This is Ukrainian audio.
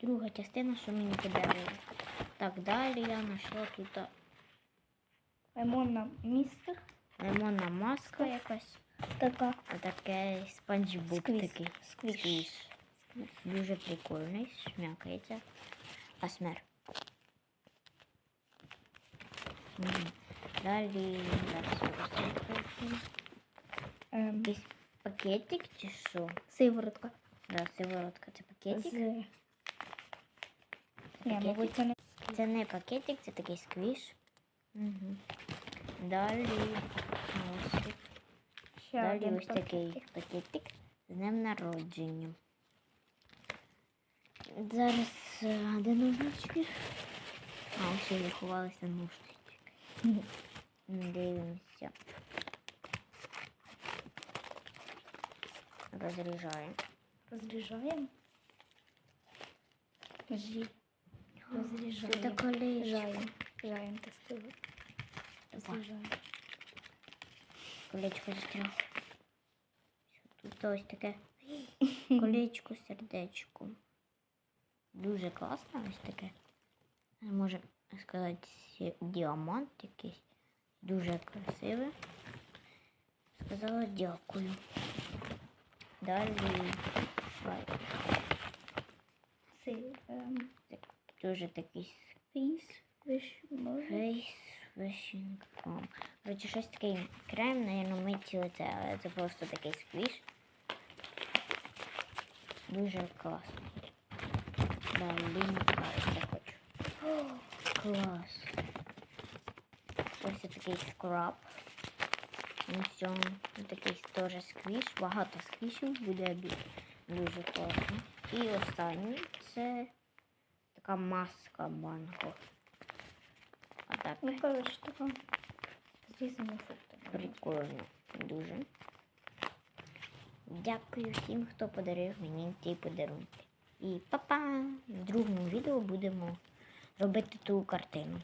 Друга частина, що мені подарили. Так, далі я знайшла тут Лимонна містер. лимонна маска якась. Така. А таке спанч Сквіз. такий. Сквіш. Дуже прикольний, шмякається. Асмер. Далі. Ем, Якийсь пакетик чи що? сиворотка. Да, сиворотка. Це пакетик. З... Ні, мабуть, це не Це не пакетик, це такий сквіш. Угу. Далі носик. ще Далі один ось такий пакетик. пакетик з днем народження. Зараз е, де ножнички? А, ось і заховалися ножнички. Дивимося. Розріжаємо. Розріжаємо. Жі. Розріжаємо. колечко. Жаємо. Жаємо тестили. Опа. Розріжаємо. Колечко застряло. Тут ось таке колечко, сердечко. Дуже класно ось таке. Може сказати, діамант якийсь. Дуже красиве. Сказала дякую. Далі лайк. Це ем, Дуже такий фейс. Фейс wishing. Коротше, щось такий крем, наверное, миті лице, але це просто такий сквіш. Дуже класно. Далі я хочу. О, клас. Ось такий скраб. Ну все, такий теж сквіш. Багато сквішів буде дуже класно. І останній це така маска манго. А так. Ну, короче, така. З різними фруктами. Прикольно, дуже. Дякую всім, хто подарив мені ці подарунки. І па-па! В другому відео будемо робити ту картину.